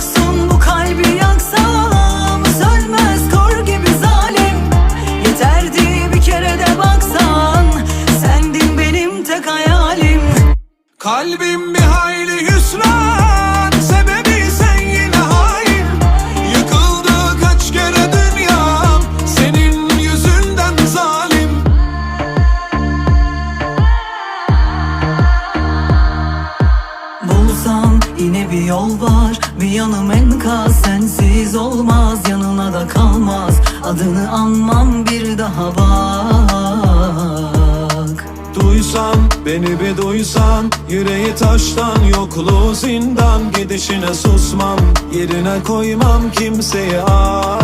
yoksun bu kalbi yaksam Sönmez kor gibi zalim. Yeterdi bir kere de baksan Sendin benim tek hayalim. Kalbim Bulsam yine bir yol var Bir yanım enkaz sensiz olmaz Yanına da kalmaz. Adını anmam bir daha bak. Duysan beni bir duysan. Yüreği taştan yokluğu zindan. Gidişine susmam Yerine koymam kimseyi. Ah